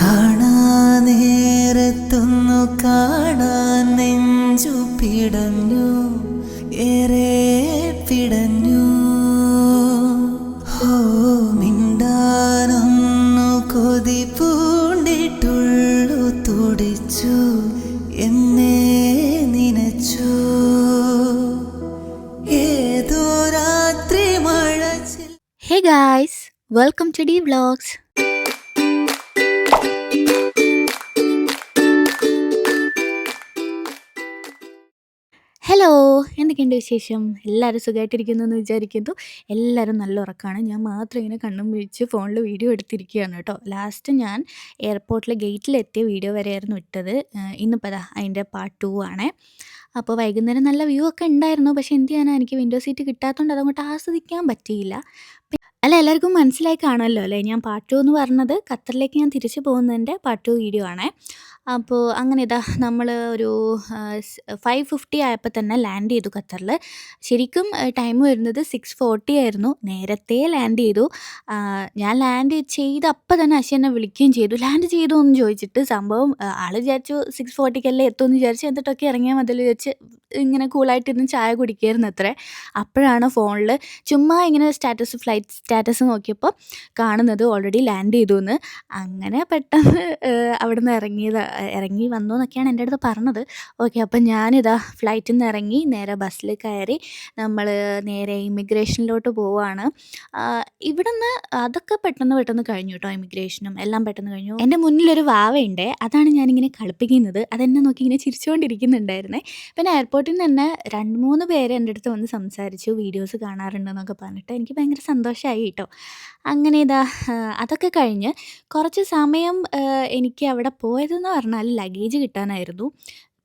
കാണാനേരത്തൊന്നു കാണാൻ നെഞ്ചു പിടഞ്ഞു ഏറെ പിടഞ്ഞു. ഹോ മിണ്ടാനൊന്നു കൊതി പൂണ്ടിട്ടുള്ളു തുടിച്ചു എന്നെ നനച്ചു. ഏതോ രാത്രി മഴ hey Hey guys, welcome to D hello എന്തൊക്കെയുണ്ട് വിശേഷം? എല്ലാവരും സുഖമായിട്ടിരിക്കുന്നു എന്ന് വിചാരിക്കുന്നു. എല്ലാവരും നല്ല ഉറക്കമാണ് ഞാൻ മാത്രം ഇങ്ങനെ കണ്ണും വീഴ്ച ഫോണിൽ വീഡിയോ എടുത്തിരിക്കുകയാണ് കേട്ടോ. ലാസ്റ്റ് ഞാൻ എയർപോർട്ടിലെ ഗേറ്റിലെത്തിയ വീഡിയോ വരെയായിരുന്നു ഇട്ടത്. ഇന്നിപ്പോൾ അതാ അതിന്റെ പാർട്ട് ടു ആണ്. അപ്പോൾ വൈകുന്നേരം നല്ല വ്യൂ ഒക്കെ ഉണ്ടായിരുന്നു. പക്ഷേ എന്ത് ചെയ്യാനാണ് എനിക്ക് വിൻഡോ സീറ്റ് കിട്ടാത്തതുകൊണ്ട് അതങ്ങോട്ട് ആസ്വദിക്കാൻ പറ്റിയില്ല. അല്ല എല്ലാവർക്കും മനസ്സിലായി കാണുമല്ലോ അല്ലേ? ഞാൻ പാർട്ട് ടു എന്ന് പറഞ്ഞത് ഖത്തറിലേക്ക് ഞാൻ തിരിച്ചു പോകുന്നതിന്റെ പാർട്ട് ടു വീഡിയോ ആണേ. അപ്പോൾ അങ്ങനെ ഇതാ നമ്മൾ ഒരു ഫൈവ് ഫിഫ്റ്റി ആയപ്പോൾ തന്നെ ലാൻഡ് ചെയ്തു ഖത്തറിൽ ശരിക്കും ടൈം വരുന്നത് സിക്സ് ഫോർട്ടി ആയിരുന്നു. നേരത്തെ ലാൻഡ് ചെയ്തു. ഞാൻ ലാൻഡ് ചെയ്ത് അപ്പം തന്നെ അശി എന്നെ വിളിക്കുകയും ചെയ്തു. ലാൻഡ് ചെയ്തു എന്ന് ചോദിച്ചിട്ട് സംഭവം ആൾ വിചാരിച്ചു സിക്സ് ഫോർട്ടിക്കല്ലേ എത്തുമെന്ന് വിചാരിച്ചു. എന്നിട്ടൊക്കെ ഇറങ്ങിയാൽ മതി വിചാരിച്ച് ഇങ്ങനെ കൂളായിട്ടിരുന്ന് ചായ കുടിക്കായിരുന്നു അത്രേ. അപ്പോഴാണ് ഫോണിൽ ചുമ്മാ ഇങ്ങനെ സ്റ്റാറ്റസ് ഫ്ലൈറ്റ് സ്റ്റാറ്റസ് നോക്കിയപ്പോൾ കാണുന്നത് ഓൾറെഡി ലാൻഡ് ചെയ്തു എന്ന്. അങ്ങനെ പെട്ടെന്ന് അവിടെ നിന്ന് ഇറങ്ങിയത് ഇറങ്ങി വന്നു എന്നൊക്കെയാണ് എന്റെ അടുത്ത് പറഞ്ഞത്. ഓക്കെ അപ്പം ഞാനിതാ ഫ്ലൈറ്റിൽ നിന്ന് ഇറങ്ങി നേരെ ബസ്സിൽ കയറി നമ്മൾ നേരെ ഇമിഗ്രേഷനിലോട്ട് പോവുകയാണ് ഇവിടുന്ന് അതൊക്കെ പെട്ടെന്ന് പെട്ടെന്ന് കഴിഞ്ഞു കേട്ടോ ഇമിഗ്രേഷനും എല്ലാം പെട്ടെന്ന് കഴിഞ്ഞു. എന്റെ മുന്നിലൊരു വാവയുണ്ട്. അതാണ് ഞാനിങ്ങനെ കളിപ്പിക്കുന്നത്. അതെന്നെ നോക്കി ഇങ്ങനെ ചിരിച്ചുകൊണ്ടിരിക്കുന്നുണ്ടായിരുന്നേ പിന്നെ എയർപോർട്ടിൽ നിന്ന് തന്നെ രണ്ട് മൂന്ന് പേര് എന്റെ അടുത്ത് വന്ന് സംസാരിച്ചു വീഡിയോസ് കാണാറുണ്ടെന്നൊക്കെ പറഞ്ഞിട്ട്. എനിക്ക് ഭയങ്കര സന്തോഷമായി കേട്ടോ അങ്ങനെ ഇതാ അതൊക്കെ കഴിഞ്ഞ് കുറച്ച് സമയം എനിക്ക് അവിടെ പോയതെന്ന് പറഞ്ഞാൽ ലഗേജ് കിട്ടാനായിരുന്നു.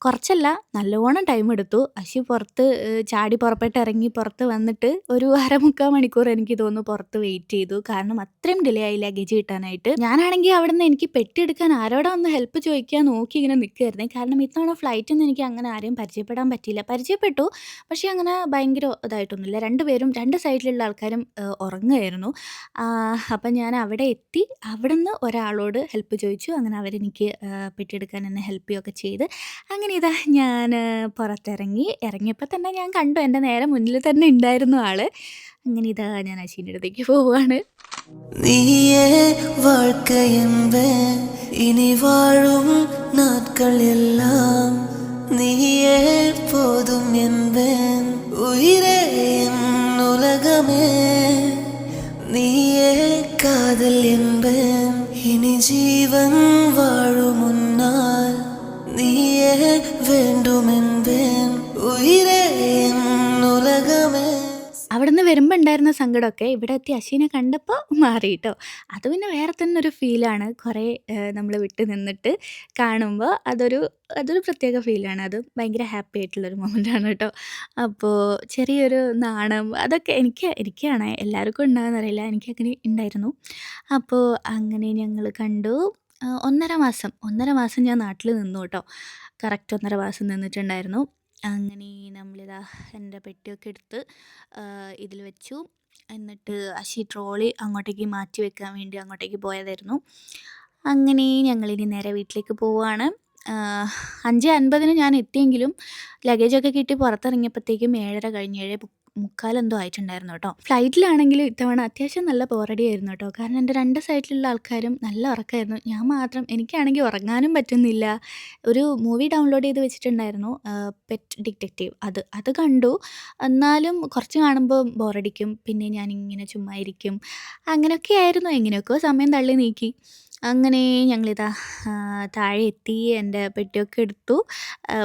കുറച്ചല്ല നല്ലോണം ടൈം എടുത്തു. അശി പുറത്ത് ചാടി പുറപ്പെട്ട് ഇറങ്ങി പുറത്ത് വന്നിട്ട് ഒരു അരമുക്കാൽ മണിക്കൂർ എനിക്ക് തോന്നുന്നു പുറത്ത് വെയിറ്റ് ചെയ്തു. കാരണം അത്രയും ഡിലേ ആയി ലഗേജ് കിട്ടാനായിട്ട്. ഞാനാണെങ്കിൽ അവിടെ നിന്ന് എനിക്ക് പെട്ടിയെടുക്കാൻ ആരോടാ ഒന്ന് ഹെൽപ്പ് ചോദിക്കാൻ നോക്കി ഇങ്ങനെ നിൽക്കുമായിരുന്നേ കാരണം ഇത്തവണ ഫ്ലൈറ്റ് ഒന്നും എനിക്ക് അങ്ങനെ ആരെയും പരിചയപ്പെടാൻ പറ്റിയില്ല. പരിചയപ്പെട്ടു. പക്ഷേ അങ്ങനെ ഭയങ്കര ഇതായിട്ടൊന്നുമില്ല. രണ്ടുപേരും രണ്ട് സൈഡിലുള്ള ആൾക്കാരും ഉറങ്ങുമായിരുന്നു അപ്പം ഞാൻ അവിടെ എത്തി. അവിടെ നിന്ന് ഒരാളോട് ഹെൽപ്പ് ചോദിച്ചു. അങ്ങനെ അവരെനിക്ക് പെട്ടിയെടുക്കാൻ എന്നെ ഹെൽപ്പ് ചെയ്യുകയൊക്കെ ചെയ്ത്. അങ്ങനെ ഇതാ ഞാൻ പുറത്തിറങ്ങി ഇറങ്ങിയപ്പോൾ തന്നെ ഞാൻ കണ്ടു. എന്റെ നേരെ മുന്നിൽ തന്നെ ഉണ്ടായിരുന്നു ആൾ. അങ്ങനെ ഇതാ ഞാൻ അശ്വിന്റെ അടുത്തേക്ക് പോവാണ്. ഇനി വാഴും നാട്കളെല്ലാം നീയേ പോതും എമ്പേ ഉയരേ ഉലകമേ. നീയേ കാതൽ എമ്പേ ഇനി ജീവൻ വാഴുമുൻ അവിടുന്ന് വരുമ്പോൾ ഉണ്ടായിരുന്ന സങ്കടമൊക്കെ ഇവിടെ എത്തി അശ്വിനെ കണ്ടപ്പോൾ മാറി കേട്ടോ. അത് പിന്നെ വേറെ തന്നെ ഒരു ഫീലാണ് കുറേ നമ്മൾ വിട്ട് നിന്നിട്ട് കാണുമ്പോൾ അതൊരു അതൊരു പ്രത്യേക ഫീലാണ് അത് ഭയങ്കര ഹാപ്പി ആയിട്ടുള്ളൊരു മൊമെന്റാണ് കേട്ടോ. അപ്പോൾ ചെറിയൊരു നാണം അതൊക്കെ എനിക്ക് എനിക്കാണ്. എല്ലാവർക്കും ഉണ്ടാകുന്നറിയില്ല എനിക്ക് അങ്ങനെ ഉണ്ടായിരുന്നു. അപ്പോൾ അങ്ങനെ ഞങ്ങൾ കണ്ടു. ഒന്നര മാസം. ഒന്നര മാസം ഞാൻ നാട്ടിൽ നിന്നു കേട്ടോ. കറക്റ്റ് ഒന്നര മാസം നിന്നിട്ടുണ്ടായിരുന്നു. അങ്ങനെ നമ്മളിതാ എന്റെ പെട്ടിയൊക്കെ എടുത്ത് ഇതിൽ വെച്ചു. എന്നിട്ട് അശി ട്രോളി അങ്ങോട്ടേക്ക് മാറ്റി വെക്കാൻ വേണ്ടി അങ്ങോട്ടേക്ക് പോയതായിരുന്നു. അങ്ങനെ ഞങ്ങളിനി നേരെ വീട്ടിലേക്ക് പോവുകയാണ് അഞ്ച് അൻപതിന് ഞാൻ എത്തിയെങ്കിലും ലഗേജൊക്കെ കിട്ടി പുറത്തിറങ്ങിയപ്പോഴത്തേക്കും ഏഴര കഴിഞ്ഞ് ഏഴ് മുക്കാലെന്തോ ആയിട്ടുണ്ടായിരുന്നു കേട്ടോ. ഫ്ലൈറ്റിലാണെങ്കിൽ ഇത്തവണ അത്യാവശ്യം നല്ല ബോറടിയായിരുന്നു കേട്ടോ. കാരണം എന്റെ രണ്ട് സൈഡിലുള്ള ആൾക്കാരും നല്ല ഉറക്കമായിരുന്നു ഞാൻ മാത്രം എനിക്കാണെങ്കിൽ ഉറങ്ങാനും പറ്റുന്നില്ല. ഒരു മൂവി ഡൗൺലോഡ് ചെയ്ത് വെച്ചിട്ടുണ്ടായിരുന്നു പെറ്റ് ഡിറ്റക്റ്റീവ് അത് അത് കണ്ടു. എന്നാലും കുറച്ച് കാണുമ്പോൾ ബോറടിക്കും പിന്നെ ഞാനിങ്ങനെ ചുമ്മാ ഇരിക്കും. അങ്ങനെയൊക്കെ ആയിരുന്നു. എങ്ങനെയൊക്കെയോ സമയം തള്ളി നീക്കി. അങ്ങനെ ഞങ്ങളിതാ താഴെ എത്തി എന്റെ പെട്ടിയൊക്കെ എടുത്തു.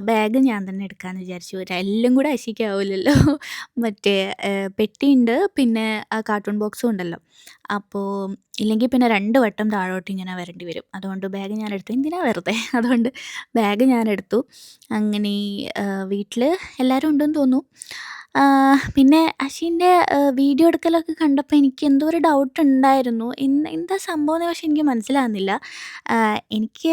ബാഗ് ഞാൻ തന്നെ എടുക്കാമെന്ന് വിചാരിച്ചു. എല്ലാം കൂടെ അശിക്കാവില്ലല്ലോ മറ്റേ പെട്ടിയുണ്ട് പിന്നെ ആ കാർട്ടൂൺ ബോക്സും ഉണ്ടല്ലോ. അപ്പോൾ ഇല്ലെങ്കിൽ പിന്നെ രണ്ട് വട്ടം താഴോട്ട് ഇങ്ങനെ വരേണ്ടി വരും. അതുകൊണ്ട് ബാഗ് ഞാൻ എടുത്തു. എന്തിനാ വെറുതെ? അതുകൊണ്ട് ബാഗ് ഞാൻ എടുത്തു. അങ്ങനെ വീട്ടിൽ എല്ലാവരും ഉണ്ടെന്ന് തോന്നുന്നു. പിന്നെ അശ്വിന്റെ വീഡിയോ എടുക്കലൊക്കെ കണ്ടപ്പോൾ എനിക്ക് എന്തോ ഒരു ഡൗട്ട് ഉണ്ടായിരുന്നു. എന്ത് എന്താ സംഭവം പക്ഷെ എനിക്ക് മനസ്സിലാകുന്നില്ല എനിക്ക്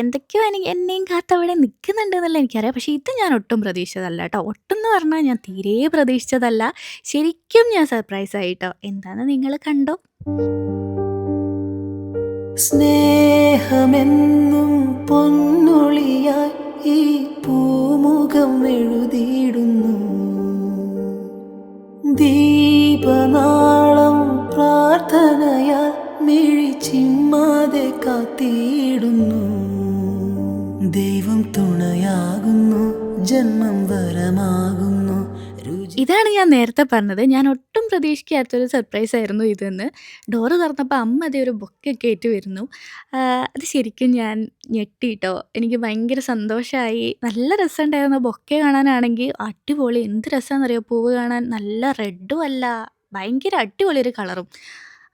എന്തൊക്കെയോ എനിക്ക് എന്നെയും കാത്ത് അവിടെ നിൽക്കുന്നുണ്ട് എന്നല്ല എനിക്കറിയാം. പക്ഷേ ഇത് ഞാൻ ഒട്ടും പ്രതീക്ഷിച്ചതല്ല ഒട്ടും എന്ന് പറഞ്ഞാൽ ഞാൻ തീരെ പ്രതീക്ഷിച്ചതല്ല. ശരിക്കും ഞാൻ സർപ്രൈസ് ആയിട്ടോ. എന്താണ് നിങ്ങൾ കണ്ടോ? സ്നേഹമെന്നും പൊന്നൊളിയായി ഈ പൂമുഖം എഴുതിയിടുന്നു. ദീപനാളം പ്രാർത്ഥനയാൽ മിഴി ചിമ്മാതെ കാത്തിടുന്നു ദൈവം തുണയാകുന്നു ജന്മം വരമാകുന്നു ഇതാണ് ഞാൻ നേരത്തെ പറഞ്ഞത്. ഞാൻ പ്രതീക്ഷിക്കാത്തൊരു സർപ്രൈസ് ആയിരുന്നു ഇതെന്ന്. ഡോറ് തുറന്നപ്പോൾ അമ്മ അതേ ഒരു ബൊക്കെയൊക്കെ ആയിട്ട് വരുന്നു. അത് ശരിക്കും ഞാൻ ഞെട്ടിട്ടോ. എനിക്ക് ഭയങ്കര സന്തോഷമായി. നല്ല രസമുണ്ടായിരുന്നു. ബൊക്കെ കാണാനാണെങ്കിൽ അടിപൊളി. എന്ത് രസമാണെന്നറിയാം പൂവ് കാണാൻ. നല്ല റെഡും അല്ല, ഭയങ്കര അടിപൊളി ഒരു കളറും.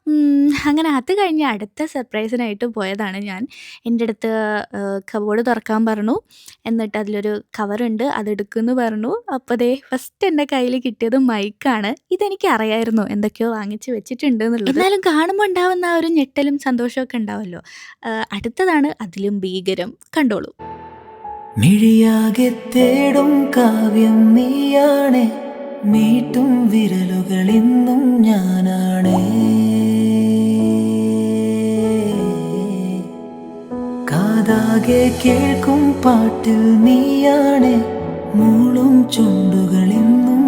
ഉം, അങ്ങനെ അത് കഴിഞ്ഞ് അടുത്ത സർപ്രൈസിനായിട്ട് പോയതാണ് ഞാൻ. എന്റെ അടുത്ത് ഏഹ് കബോർഡ് തുറക്കാൻ പറഞ്ഞു. എന്നിട്ട് അതിലൊരു കവറുണ്ട് അതെടുക്കുന്ന് പറഞ്ഞു. അപ്പോൾ ദേ ഫസ്റ്റ് എന്റെ കയ്യിൽ കിട്ടിയത് മൈക്കാണ്. ഇതെനിക്ക് അറിയായിരുന്നു എന്തൊക്കെയോ വാങ്ങിച്ച് വെച്ചിട്ടുണ്ടെന്നുള്ളത്. എന്നാലും കാണുമ്പോൾ ഉണ്ടാവുന്ന ആ ഒരു ഞെട്ടലും സന്തോഷമൊക്കെ ഉണ്ടാവുമല്ലോ. ഏഹ് അടുത്തതാണ് അതിലും ഭീകരം. കണ്ടോളൂ. മിഴിയാകെ തേടും കാവ്യം നീയാണേ മീട്ടും വിരലുകൾ ഇന്നും ഞാനാണേ കാതാകെ കേൾക്കും പാട്ടിൽ നീയാണ് മൂളും ചുണ്ടുകൾ ഇന്നും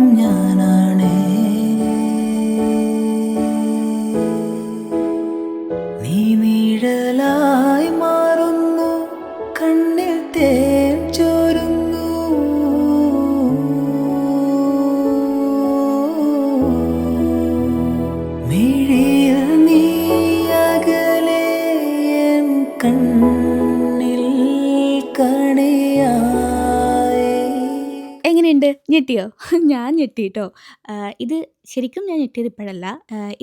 എങ്ങനെയുണ്ട്? ഞെട്ടിയോ? ഞാൻ ഞെട്ടിട്ടോ. ഇത് ശരിക്കും ഞാൻ ഞെട്ടിയത് ഇപ്പോഴല്ല.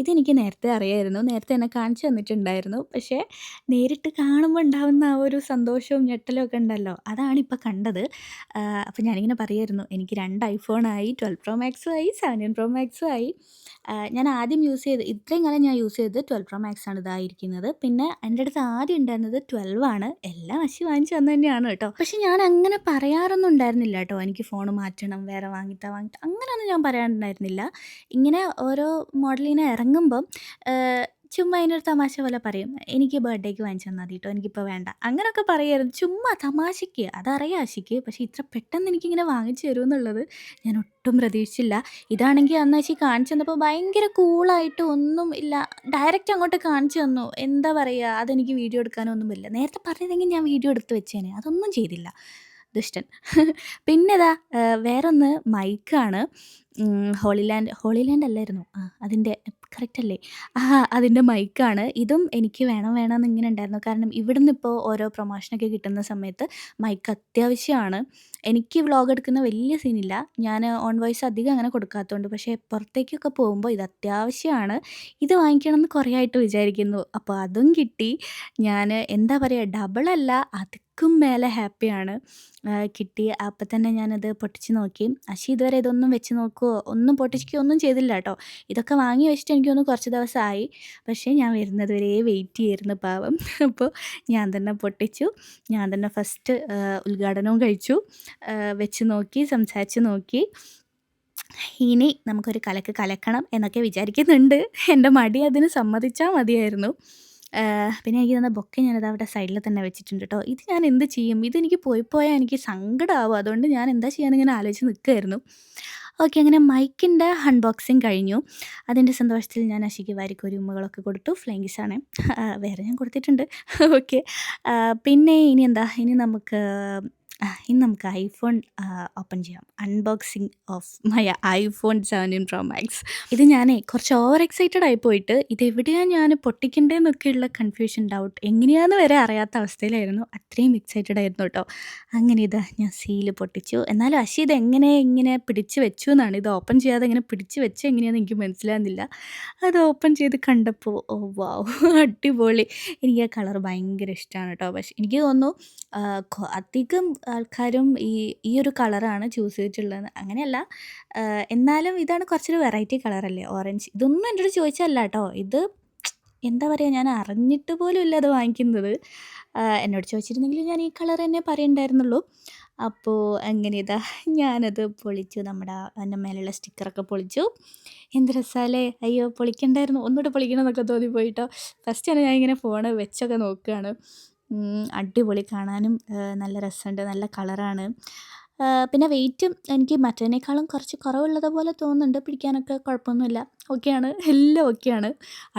ഇതെനിക്ക് നേരത്തെ അറിയായിരുന്നു. നേരത്തെ എന്നെ കാണിച്ചു തന്നിട്ടുണ്ടായിരുന്നു. പക്ഷേ നേരിട്ട് കാണുമ്പോൾ ഉണ്ടാവുന്ന ആ ഒരു സന്തോഷവും ഞെട്ടലും ഒക്കെ ഉണ്ടല്ലോ. അതാണ് ഇപ്പോൾ കണ്ടത്. അപ്പോൾ ഞാനിങ്ങനെ പറയായിരുന്നു എനിക്ക് രണ്ട് ഐഫോണായി. 12 പ്രോ മാക്സും ആയി 17 പ്രോ മാക്സും ആയി. ഞാൻ ആദ്യം യൂസ് ചെയ്ത് ഇത്രയും കാലം ഞാൻ യൂസ് ചെയ്തത് 12 പ്രോ മാക്സ് ആണ് ഇതായിരിക്കുന്നത് പിന്നെ എന്റെ അടുത്ത് ആദ്യം ഉണ്ടായിരുന്നത് 12 ആണ്. എല്ലാം അശി വാങ്ങിച്ചു വന്നു തന്നെയാണ് കേട്ടോ. പക്ഷേ ഞാൻ അങ്ങനെ പറയാറൊന്നും ഉണ്ടായിരുന്നില്ല കേട്ടോ. എനിക്ക് ഫോൺ മാറ്റണം, വേറെ വാങ്ങിത്താ വാങ്ങിത്താ അങ്ങനെയൊന്നും ഞാൻ പറയാറുണ്ടായിരുന്നില്ല. ഇങ്ങനെ ഓരോ മോഡലിങ്ങനെ ഇറങ്ങുമ്പം ചുമ്മാ അതിനൊരു തമാശ പോലെ പറയും. എനിക്ക് ബർത്ത്ഡേക്ക് വാങ്ങിച്ചു തന്നാൽ മതി ട്ടോ. എനിക്കിപ്പോൾ വേണ്ട. അങ്ങനെയൊക്കെ പറയുമായിരുന്നു. ചുമ്മാ തമാശയ്ക്ക്. അതറിയാം ആശിക്ക് പക്ഷേ ഇത്ര പെട്ടെന്ന് എനിക്കിങ്ങനെ വാങ്ങിച്ചു തരുമെന്നുള്ളത് ഞാൻ ഒട്ടും പ്രതീക്ഷിച്ചില്ല. ഇതാണെങ്കിൽ അന്ന് ആശി കാണിച്ചു തന്നപ്പോൾ ഭയങ്കര കൂളായിട്ട് ഒന്നും ഇല്ല. ഡയറക്റ്റ് അങ്ങോട്ട് കാണിച്ചു തന്നു. എന്താ പറയുക അതെനിക്ക് വീഡിയോ എടുക്കാനൊന്നും പറ്റില്ല. നേരത്തെ പറഞ്ഞതെങ്കിൽ ഞാൻ വീഡിയോ എടുത്ത് വെച്ചേനെ. അതൊന്നും ചെയ്തില്ല. ദുഷ്ടൻ. പിന്നെ ഇതാ ഏഹ് വേറൊന്ന് മൈക്കാണ്. ഹോളി ലാൻഡ് ഹോളി ലാൻഡ് അല്ലായിരുന്നു. ആ അതിന്റെ കറക്റ്റ് അല്ലേ? ആ അതിന്റെ മൈക്കാണ്. ഇതും എനിക്ക് വേണം വേണമെന്ന് ഇങ്ങനെ ഉണ്ടായിരുന്നു. കാരണം ഇവിടുന്ന് ഇപ്പോൾ ഓരോ പ്രൊമോഷനൊക്കെ കിട്ടുന്ന സമയത്ത് മൈക്ക് അത്യാവശ്യമാണ്. എനിക്ക് വ്ളോഗ് എടുക്കുന്ന വലിയ സീനില്ല. ഞാൻ ഓൺ വോയിസ് അധികം അങ്ങനെ കൊടുക്കാത്തതുകൊണ്ട്. പക്ഷേ പുറത്തേക്കൊക്കെ പോകുമ്പോൾ ഇത് അത്യാവശ്യമാണ്. ഇത് വാങ്ങിക്കണം എന്ന് കുറേ ആയിട്ട് വിചാരിക്കുന്നു. അപ്പോൾ അതും കിട്ടി. ഞാൻ എന്താ പറയുക ഡബിൾ അല്ല അതിക്കും മേലെ ഹാപ്പിയാണ്. കിട്ടി. അപ്പം തന്നെ ഞാനത് പൊട്ടിച്ച് നോക്കി. പക്ഷേ ഇതുവരെ ഇതൊന്നും വെച്ച് നോക്കുകയോ ഒന്നും പൊട്ടിക്കുകയോ ഒന്നും ചെയ്തില്ല കേട്ടോ. ഇതൊക്കെ വാങ്ങി വെച്ചിട്ട് എനിക്ക് തോന്നുന്നു കുറച്ച് ദിവസമായി. പക്ഷേ ഞാൻ വരുന്നത് വരെ വെയിറ്റ് ചെയ്യായിരുന്നു പാവം. അപ്പോൾ ഞാൻ തന്നെ പൊട്ടിച്ചു. ഞാൻ തന്നെ ഫസ്റ്റ് ഉദ്ഘാടനവും കഴിച്ചു. വെച്ച് നോക്കി, സംസാരിച്ച് നോക്കി. ഇനി നമുക്കൊരു കലക്ക് കലക്കണം എന്നൊക്കെ വിചാരിക്കുന്നുണ്ട്. എന്റെ മടി അതിന് സമ്മതിച്ചാൽ മതിയായിരുന്നു. പിന്നെ എനിക്ക് തന്ന ബൊക്കെ ഞാനത് അവിടെ സൈഡിൽ തന്നെ വെച്ചിട്ടുണ്ട് കേട്ടോ. ഇത് ഞാൻ എന്ത് ചെയ്യും? ഇതെനിക്ക് പോയി പോയാൽ എനിക്ക് സങ്കടമാവും. അതുകൊണ്ട് ഞാൻ എന്താ ചെയ്യാന്ന് ഇങ്ങനെ ആലോചിച്ച് നിൽക്കുമായിരുന്നു ഓക്കെ അങ്ങനെ മൈക്കിന്റെ അൺബോക്സിങ് കഴിഞ്ഞു. അതിന്റെ സന്തോഷത്തിൽ ഞാൻ അശിക്ക് ഉമ്മകളൊക്കെ കൊടുത്തു. ഫ്ലൈങ്കിസാണ് വേറെ ഞാൻ കൊടുത്തിട്ടുണ്ട്. ഓക്കെ. പിന്നെ ഇനി എന്താ? ഇനി നമുക്ക് ആ ഇനി നമുക്ക് ഐഫോൺ ഓപ്പൺ ചെയ്യാം. Unboxing of my iPhone 17 pro max. ഇത് ഞാനേ കുറച്ച് ഓവർ എക്സൈറ്റഡ് ആയി പോയിട്ട് ഇത് എവിടെയാണ് ഞാൻ പൊട്ടിക്കേണ്ടതെന്നൊക്കെയുള്ള കൺഫ്യൂഷൻ, ഡൗട്ട് എങ്ങനെയാണെന്ന് വരെ അറിയാത്ത അവസ്ഥയിലായിരുന്നു. അത്രയും എക്സൈറ്റഡ് ആയിരുന്നു കേട്ടോ. അങ്ങനെ ഇത് ഞാൻ സീൽ പൊട്ടിച്ചു. എന്നാലും അശി ഇത് എങ്ങനെ ഇങ്ങനെ പിടിച്ച് വെച്ചു എന്നാണ്. ഇത് ഓപ്പൺ ചെയ്യാതെ ഇങ്ങനെ പിടിച്ച് വെച്ചു എങ്ങനെയാണെന്ന് എനിക്ക് മനസ്സിലാകുന്നില്ല. അത് ഓപ്പൺ ചെയ്ത് കണ്ടപ്പോൾ ഓ വൗ! അടിപൊളി. എനിക്ക് ആ കളർ ഭയങ്കര ഇഷ്ടമാണ് കേട്ടോ. പക്ഷേ എനിക്ക് തോന്നുന്നു അധികം ആൾക്കാരും ഈ ഈ ഒരു കളറാണ് ചൂസ് ചെയ്തിട്ടുള്ളത്. അങ്ങനെയല്ല. എന്നാലും ഇതാണ് കുറച്ചൊരു വെറൈറ്റി കളറല്ലേ ഓറഞ്ച്. ഇതൊന്നും എന്റെ അടുത്ത് ചോദിച്ചതല്ല കേട്ടോ. ഇത് എന്താ പറയുക ഞാൻ അറിഞ്ഞിട്ട് പോലും ഇല്ല അത് വാങ്ങിക്കുന്നത്. എന്നോട് ചോദിച്ചിരുന്നെങ്കിൽ ഞാൻ ഈ കളർ തന്നെ പറയണ്ടായിരുന്നുള്ളൂ അപ്പോൾ അങ്ങനെ ഇതാ ഞാനത് പൊളിച്ചു. നമ്മുടെ എന്റെ മേലുള്ള സ്റ്റിക്കറൊക്കെ പൊളിച്ചു. എന്ത് രസാലേ അയ്യോ പൊളിക്കണ്ടായിരുന്നു. ഒന്നുകൂടെ പൊളിക്കണം എന്നൊക്കെ തോന്നിപ്പോയി ട്ടോ. ഫസ്റ്റ് തന്നെ ഞാനിങ്ങനെ ഫോൺ വെച്ചൊക്കെ നോക്കുകയാണ്. അടിപൊളി കാണാനും നല്ല രസമുണ്ട് നല്ല കളറാണ്. പിന്നെ വെയിറ്റും എനിക്ക് മറ്റേതിനേക്കാളും കുറച്ച് കുറവുള്ളത് പോലെ തോന്നുന്നുണ്ട് പിടിക്കാനൊക്കെ കുഴപ്പമൊന്നുമില്ല. ഓക്കെയാണ് എല്ലാം ഓക്കെയാണ്.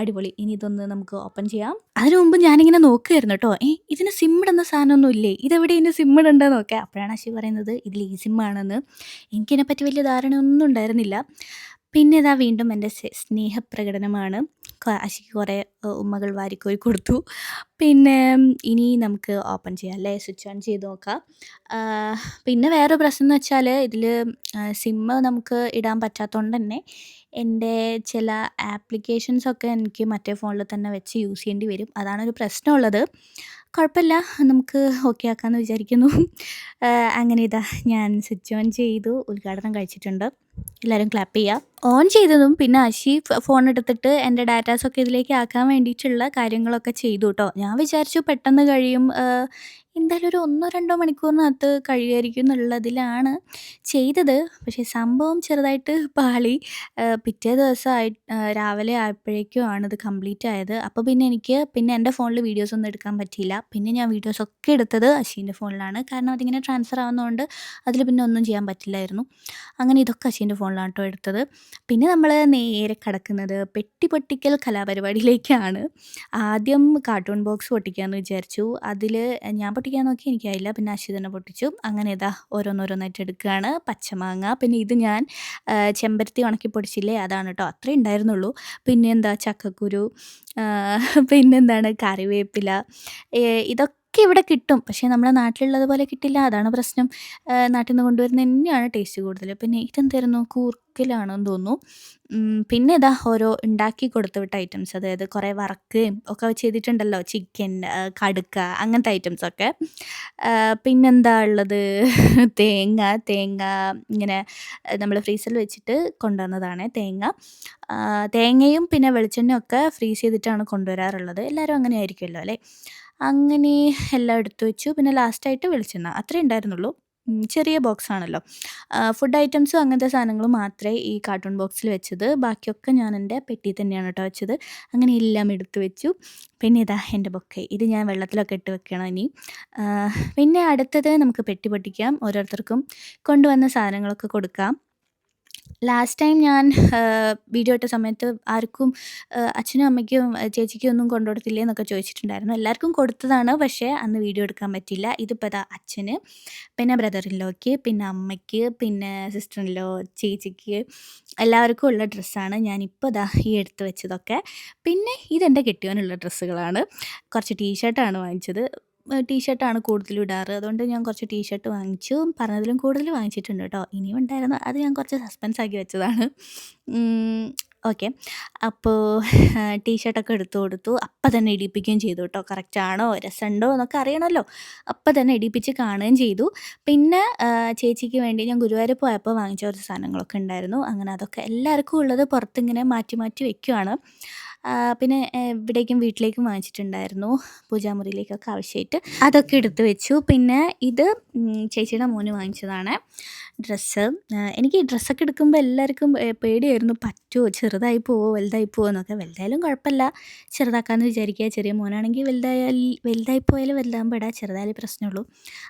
അടിപൊളി. ഇനി ഇതൊന്ന് നമുക്ക് ഓപ്പൺ ചെയ്യാം. അതിനു മുമ്പ് ഞാനിങ്ങനെ നോക്കുകയായിരുന്നു കേട്ടോ ഏ ഇതിന് സിമ്മിടുന്ന സാധനമൊന്നും ഇല്ലേ? ഇതെവിടെ ഇതിന്റെ സിമ്മിടുണ്ടോ നോക്കുക നോക്കാം. അപ്പോഴാണ് അശി പറയുന്നത് ഇതിൽ ഈ സിമ്മാണെന്ന് എനിക്കിതിനെപ്പറ്റി വലിയ ധാരണയൊന്നും ഉണ്ടായിരുന്നില്ല. പിന്നെ ഇതാ വീണ്ടും എന്റെ സ്നേഹപ്രകടനമാണ്. ആശിക്ക് കുറേ ഉമ്മകൾ വാരിക്കോരി കൊടുത്തു. പിന്നെ ഇനി നമുക്ക് ഓപ്പൺ ചെയ്യാം അല്ലേ? സ്വിച്ച് ഓൺ ചെയ്ത് നോക്കാം. പിന്നെ വേറെ പ്രശ്നം എന്ന് വെച്ചാൽ ഇതിൽ സിമ്മ് നമുക്ക് ഇടാൻ പറ്റാത്തതുകൊണ്ട് തന്നെ എന്റെ ചില ആപ്ലിക്കേഷൻസ് ഒക്കെ എനിക്ക് മറ്റേ ഫോണിൽ തന്നെ വെച്ച് യൂസ് ചെയ്യേണ്ടി വരും. അതാണ് ഒരു പ്രശ്നമുള്ളത് കുഴപ്പമില്ല. നമുക്ക് ഓക്കെ ആക്കാമെന്ന് വിചാരിക്കുന്നു. അങ്ങനെ ഇതാ ഞാൻ സ്വിച്ച് ഓൺ ചെയ്തു. ഉദ്ഘാടനം കഴിച്ചിട്ടുണ്ട്. എല്ലാവരും ക്ലാപ്പ് ചെയ്യുക ഓൺ ചെയ്തതും പിന്നെ അശി ഫോൺ എടുത്തിട്ട് എന്റെ ഡാറ്റാസൊക്കെ ഇതിലേക്ക് ആക്കാൻ വേണ്ടിയിട്ടുള്ള കാര്യങ്ങളൊക്കെ ചെയ്തു കേട്ടോ ഞാൻ വിചാരിച്ചു പെട്ടെന്ന് കഴിയും എന്തായാലും ഒരു ഒന്നോ രണ്ടോ മണിക്കൂറിനകത്ത് കഴിയുമായിരിക്കും എന്നുള്ളതിലാണ് ചെയ്തത്. പക്ഷേ സംഭവം ചെറുതായിട്ട് പാളി. പിറ്റേ ദിവസം ആയി രാവിലെ ആയപ്പോഴേക്കും ആണ് ഇത് കംപ്ലീറ്റ് ആയത്. അപ്പോൾ പിന്നെ എനിക്ക് പിന്നെ എന്റെ ഫോണിൽ വീഡിയോസ് ഒന്നും എടുക്കാൻ പറ്റിയില്ല. പിന്നെ ഞാൻ വീഡിയോസ് ഒക്കെ എടുത്തത് അശീന്റെ ഫോണിലാണ്. കാരണം അതിങ്ങനെ ട്രാൻസ്ഫർ ആവുന്നതുകൊണ്ട് അതിൽ പിന്നെ ഒന്നും ചെയ്യാൻ പറ്റില്ലായിരുന്നു. അങ്ങനെ ഇതൊക്കെ അശീന്റെ ഫോണിലാണ് കേട്ടോ എടുത്തത്. പിന്നെ നമ്മൾ നേരെ കിടക്കുന്നത് പെട്ടി പൊട്ടിക്കൽ കലാപരിപാടിയിലേക്കാണ്. ആദ്യം കാർട്ടൂൺ ബോക്സ് പൊട്ടിക്കാമെന്ന് വിചാരിച്ചു. അതിൽ ഞാൻ പൊട്ടിക്കാൻ നോക്കി എനിക്കായില്ല പിന്നെ അശി തന്നെ പൊട്ടിച്ചു. അങ്ങനെ ഇതാ ഓരോന്നോരോന്നായിട്ട് എടുക്കുകയാണ്. പച്ചമാങ്ങ പിന്നെ ഇത് ഞാൻ ചെമ്പരത്തി ഉണക്കി പൊടിച്ചില്ലേ? അതാണ് കേട്ടോ അത്രേ ഉണ്ടായിരുന്നുള്ളൂ. പിന്നെ എന്താ? ചക്കക്കുരു പിന്നെന്താണ് കറിവേപ്പില ഏ, ഇതൊക്കെ ഇവിടെ കിട്ടും. പക്ഷേ നമ്മുടെ നാട്ടിലുള്ളത് പോലെ കിട്ടില്ല. അതാണ് പ്രശ്നം. നാട്ടിൽ നിന്ന് കൊണ്ടുവരുന്ന തന്നെയാണ് ടേസ്റ്റ് കൂടുതൽ. പിന്നെ ഇതെന്തായിരുന്നു? കൂർക്കിലാണെന്ന് തോന്നുന്നു. പിന്നെ ഇതാ ഓരോ ഉണ്ടാക്കി കൊടുത്തു വിട്ട ഐറ്റംസ് അതായത് കുറേ വറക്കുകയും ഒക്കെ ചെയ്തിട്ടുണ്ടല്ലോ. ചിക്കൻ കടുക്ക അങ്ങനത്തെ ഐറ്റംസൊക്കെ പിന്നെന്താ ഉള്ളത്? തേങ്ങ തേങ്ങ ഇങ്ങനെ നമ്മൾ ഫ്രീസറിൽ വെച്ചിട്ട് കൊണ്ടുവന്നതാണ് തേങ്ങ. തേങ്ങയും പിന്നെ വെളിച്ചെണ്ണയും ഒക്കെ ഫ്രീസ് ചെയ്തിട്ടാണ് കൊണ്ടുവരാറുള്ളത്. എല്ലാവരും അങ്ങനെ ആയിരിക്കുമല്ലോ അല്ലേ? അങ്ങനെ എല്ലാം എടുത്തു വെച്ചു. പിന്നെ ലാസ്റ്റായിട്ട് വെളിച്ചെണ്ണ. അത്രേ ഉണ്ടായിരുന്നുള്ളൂ. ചെറിയ ബോക്സ് ആണല്ലോ. ഫുഡ് ഐറ്റംസും അങ്ങനത്തെ സാധനങ്ങൾ മാത്രമേ ഈ കാർട്ടൂൺ ബോക്സിൽ വെച്ചത്. ബാക്കിയൊക്കെ ഞാൻ എന്റെ പെട്ടി തന്നെയാണ് കേട്ടോ വെച്ചത്. അങ്ങനെ എല്ലാം എടുത്തു വെച്ചു. പിന്നെ ഇതാ എന്റെ ബൊക്കെ. ഇത് ഞാൻ വെള്ളത്തിലൊക്കെ ഇട്ട് വെക്കണം ഇനി. പിന്നെ അടുത്തത് നമുക്ക് പെട്ടി പൊട്ടിക്കാം. ഓരോരുത്തർക്കും കൊണ്ടുവന്ന സാധനങ്ങളൊക്കെ കൊടുക്കാം. ലാസ്റ്റ് ടൈം ഞാൻ വീഡിയോ ഇട്ട സമയത്ത് ആർക്കും അച്ഛനും അമ്മയ്ക്കും ചേച്ചിക്കും ഒന്നും കൊണ്ടുകൊടുത്തില്ലേ എന്നൊക്കെ ചോദിച്ചിട്ടുണ്ടായിരുന്നു. എല്ലാവർക്കും കൊടുത്തതാണ് പക്ഷേ അന്ന് വീഡിയോ എടുക്കാൻ പറ്റില്ല ഇതിപ്പോൾ ഇതാ അച്ഛന് പിന്നെ ബ്രദറിലോക്ക് പിന്നെ അമ്മയ്ക്ക് പിന്നെ സിസ്റ്ററിലോ ചേച്ചിക്ക് എല്ലാവർക്കും ഉള്ള ഡ്രസ്സാണ് ഞാനിപ്പോൾ ഇതാ ഈ എടുത്ത് വെച്ചതൊക്കെ. പിന്നെ ഇതെന്റെ കെട്ടിയവനുള്ള ഡ്രസ്സുകളാണ് കുറച്ച് ടീഷർട്ടാണ് വാങ്ങിച്ചത്. ടീഷർട്ടാണ് കൂടുതലും ഇടാറ്. അതുകൊണ്ട് ഞാൻ കുറച്ച് ടീഷർട്ട് വാങ്ങിച്ചു. പറഞ്ഞതിലും കൂടുതൽ വാങ്ങിച്ചിട്ടുണ്ട് കേട്ടോ. ഇനിയും ഉണ്ടായിരുന്നു. അത് ഞാൻ കുറച്ച് സസ്പെൻസ് ആക്കി വെച്ചതാണ്. ഓക്കെ അപ്പോൾ ടീഷർട്ടൊക്കെ എടുത്തു കൊടുത്തു. അപ്പം തന്നെ ഇടിപ്പിക്കുകയും ചെയ്തു കേട്ടോ. കറക്റ്റ് ആണോ? രസമുണ്ടോ? എന്നൊക്കെ അറിയണമല്ലോ. അപ്പം തന്നെ ഇടിപ്പിച്ച് കാണുകയും ചെയ്തു. പിന്നെ ചേച്ചിക്ക് വേണ്ടി ഞാൻ ഗുരുവായൂർ പോയപ്പോൾ വാങ്ങിച്ച കുറച്ച് സാധനങ്ങളൊക്കെ ഉണ്ടായിരുന്നു. അങ്ങനെ അതൊക്കെ എല്ലാവർക്കും ഉള്ളത് പുറത്തിങ്ങനെ മാറ്റി മാറ്റി വെക്കുവാണ്. ആ, പിന്നെ ഇവിടേക്കും വീട്ടിലേക്കും വാങ്ങിച്ചിട്ടുണ്ടായിരുന്നു പൂജാമുറിയിലേക്കൊക്കെ ആവശ്യമായിട്ട്. അതൊക്കെ എടുത്തു വെച്ചു. പിന്നെ ഇത് ചേച്ചിയുടെ മോന് വാങ്ങിച്ചതാണ്. ഡ്രസ്സ്. എനിക്ക് ഈ ഡ്രസ്സൊക്കെ എടുക്കുമ്പോൾ എല്ലാവർക്കും പേടിയായിരുന്നു. പറ്റുമോ ചെറുതായി പോവോ? വലുതായി പോവോ? എന്നൊക്കെ. വലുതായാലും കുഴപ്പമില്ല. ചെറുതാക്കാമെന്ന് വിചാരിക്കുക. ചെറിയ മോനാണെങ്കിൽ വലുതായാൽ വലുതായി പോയാലും വലുതാകുമ്പോൾ ഇടാം. ചെറുതായാലേ പ്രശ്നമുള്ളൂ.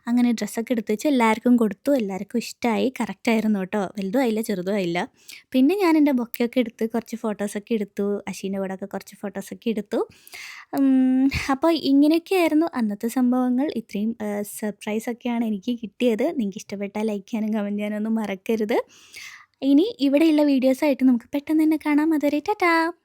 അങ്ങനെ ഡ്രസ്സൊക്കെ എടുത്ത് വെച്ച് എല്ലാവർക്കും കൊടുത്തു. എല്ലാവർക്കും ഇഷ്ടമായി. കറക്റ്റായിരുന്നു കേട്ടോ. വലുതും ആയില്ല ചെറുതും ആയില്ല. പിന്നെ ഞാൻ എന്റെ ബൊക്കെയൊക്കെ എടുത്ത് കുറച്ച് ഫോട്ടോസൊക്കെ എടുത്തു. അശീന്റെ കൂടെ ഒക്കെ കുറച്ച് ഫോട്ടോസൊക്കെ എടുത്തു. അപ്പോൾ ഇങ്ങനെയൊക്കെയായിരുന്നു അന്നത്തെ സംഭവങ്ങൾ. ഇത്രയും സർപ്രൈസൊക്കെയാണ് എനിക്ക് കിട്ടിയത്. നിങ്ങൾക്ക് ഇഷ്ടപ്പെട്ടാൽ ലൈക്ക് ചെയ്യാനും കമന്റ് ഒന്നും മറക്കരുത്. ഇനി ഇവിടെയുള്ള വീഡിയോസായിട്ട് നമുക്ക് പെട്ടെന്ന് തന്നെ കാണാം. അതുവരെ ടാറ്റാ.